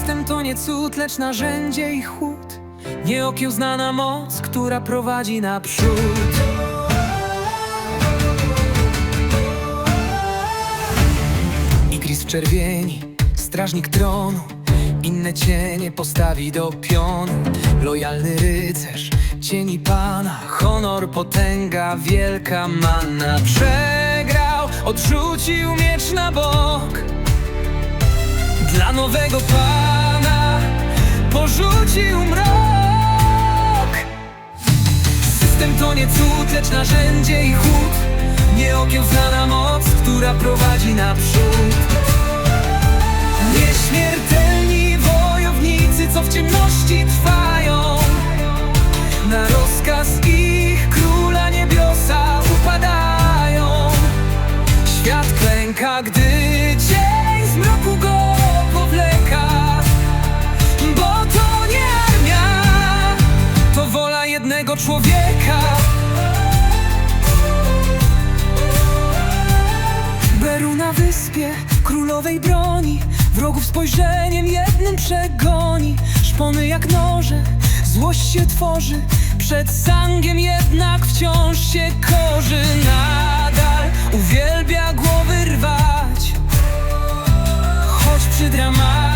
System to nie cud, lecz narzędzie i chłód. Nieokiełznana moc, która prowadzi naprzód. Igris w czerwieni, strażnik tronu. Inne cienie postawi do pionu. Lojalny rycerz, cieni pana. Honor, potęga, wielka manna Przegrał, odrzucił miecz na bok. Dla nowego pana Porzucił mrok. System to nie cud, lecz narzędzie i chłód. Nieokiełznana moc, która prowadzi naprzód. Nieśmiertelni człowieka. Beru na wyspie, królowej broni Wrogów spojrzeniem jednym przegoni. Szpony jak noże, złość się tworzy Przed sangiem jednak wciąż się korzy. Nadal uwielbia głowy rwać Choć przy dramatach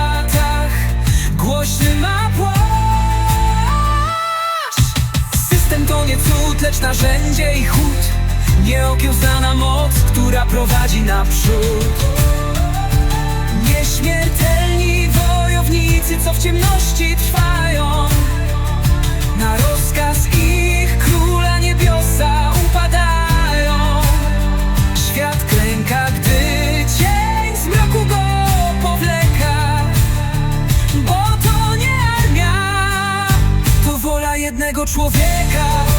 lecz narzędzie i chód. Nieokiełznana moc, która prowadzi naprzód. Nieśmiertelni wojownicy, co w ciemności trwają. Na rozkaz ich króla niebiosa upadają. Świat klęka, gdy cień z mroku go powleka. Bo to nie armia, to wola jednego człowieka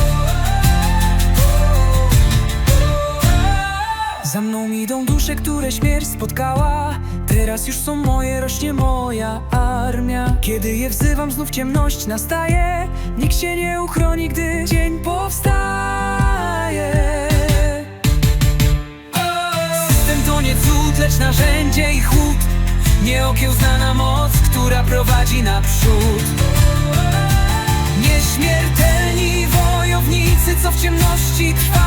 Za mną idą dusze, które śmierć spotkała. Teraz już są moje, rośnie moja armia. Kiedy je wzywam, znów ciemność nastaje. Nikt się nie uchroni, gdy dzień powstaje. System to nie cud, lecz narzędzie i chłód. Nieokiełznana moc, która prowadzi naprzód. Nieśmiertelni wojownicy, co w ciemności trwają